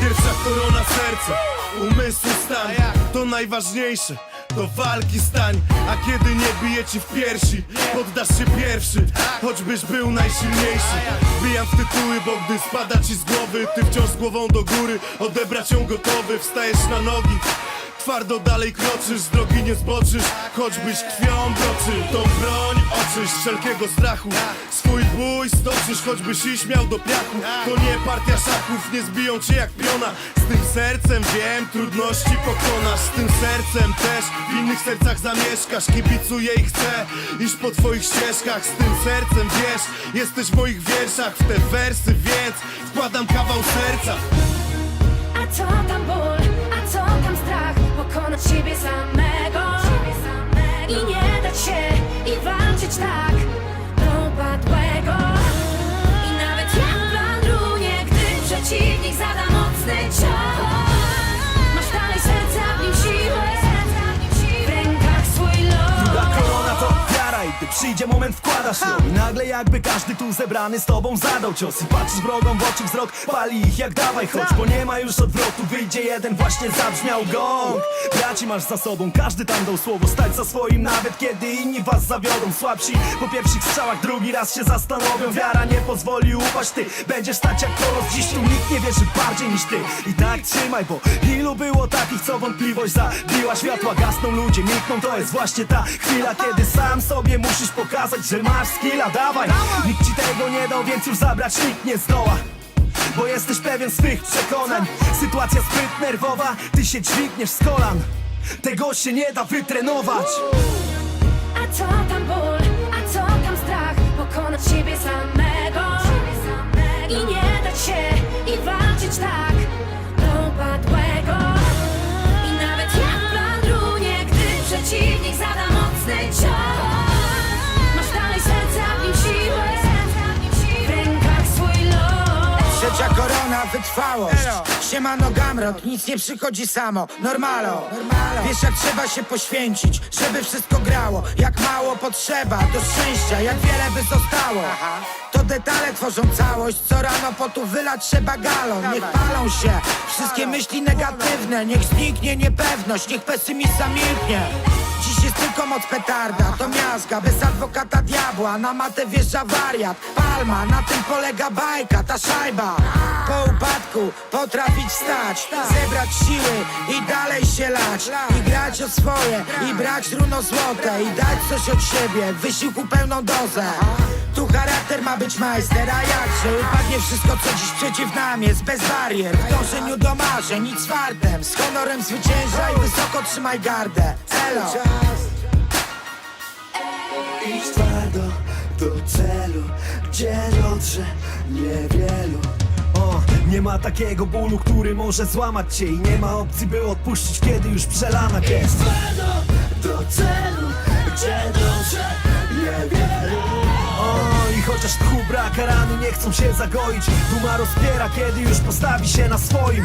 Pierwsza korona serca Umysłu stan, to najważniejsze do walki stań, a kiedy nie bije ci w piersi Poddasz się pierwszy, choćbyś był najsilniejszy. Bijam w tytuły, bo gdy spada ci z głowy Ty wciąż głową do góry, odebrać ją gotowy Wstajesz na nogi, twardo dalej kroczysz Z drogi nie zboczysz, choćbyś krwią broczył Tą broń oczyść wszelkiego strachu. Swój bój stoczysz, choćbyś i śmiał do piachu. To nie partia szachów, nie zbiją cię jak piona. Z tym sercem wiem, trudności pokonasz. Z tym sercem też w innych sercach zamieszkasz. Kibicuję i chcę iść po twoich ścieżkach. Z tym sercem wiesz, jesteś w moich wierszach. W te wersy, więc wkładam kawał serca. A co tam ból, Pokonać siebie samego. I nie dać się, i walczyć tak Do upadłego I nawet jak plan runie Gdy przeciwnik zada mocny cios przyjdzie moment wkładasz ją I nagle jakby każdy tu zebrany z tobą zadał cios. I patrzysz wrogom w oczy wzrok, pali ich jak dawaj chodź Bo nie ma już odwrotu, wyjdzie jeden, właśnie zabrzmiał gong. Braci masz za sobą, każdy tam dał słowo. Stać za swoim nawet kiedy inni was zawiodą. Słabsi po pierwszych strzałach drugi raz się zastanowią. Wiara nie pozwoli upaść, ty będziesz stać jak kolos. Dziś tu nikt nie wierzy bardziej niż ty. I tak trzymaj, bo ilu było takich, co wątpliwość zabiła Światła. Gasną, ludzie nikną, to jest właśnie ta chwila Kiedy sam sobie musisz pokazać, że masz skilla Dawaj, nikt ci tego nie dał, więc już zabrać nikt nie zdoła. Bo jesteś pewien swych przekonań. Sytuacja zbyt nerwowa, ty się dźwigniesz z kolan. Tego się nie da wytrenować. A co Trzecia korona, wytrwałość. Siemano Gamrot, nic nie przychodzi samo. Normalo, wiesz jak trzeba się poświęcić Żeby wszystko grało. Jak mało potrzeba do szczęścia Jak wiele by zostało. To detale tworzą całość. Co rano potu wylać trzeba galon Niech palą się. Wszystkie myśli negatywne Niech zniknie niepewność Niech pesymista milknie Dziś jest tylko moc petarda, to miazga Bez adwokata diabła, na matę wjeżdża wariat. Palma, na tym polega bajka, ta szajba. Po upadku potrafić wstać Zebrać siły i dalej się lać. I grać o swoje, i brać runo złote I dać coś od siebie, wysiłku pełną dozę. Tu charakter ma być majster, a jakże Upadnie wszystko, co dziś przeciw nam jest Bez barier, w dążeniu do marzeń Nic fartem, z honorem zwyciężaj Wysoko trzymaj gardę, elo Idź twardo do celu, gdzie dotrze niewielu. O, nie ma takiego bólu, który może złamać cię I nie ma opcji, by odpuścić, kiedy już przelana jest twardo do celu, gdzie dotrze niewielu. O, i chociaż tchu brak, a rany nie chcą się zagoić. Duma rozpiera, kiedy już postawi się na swoim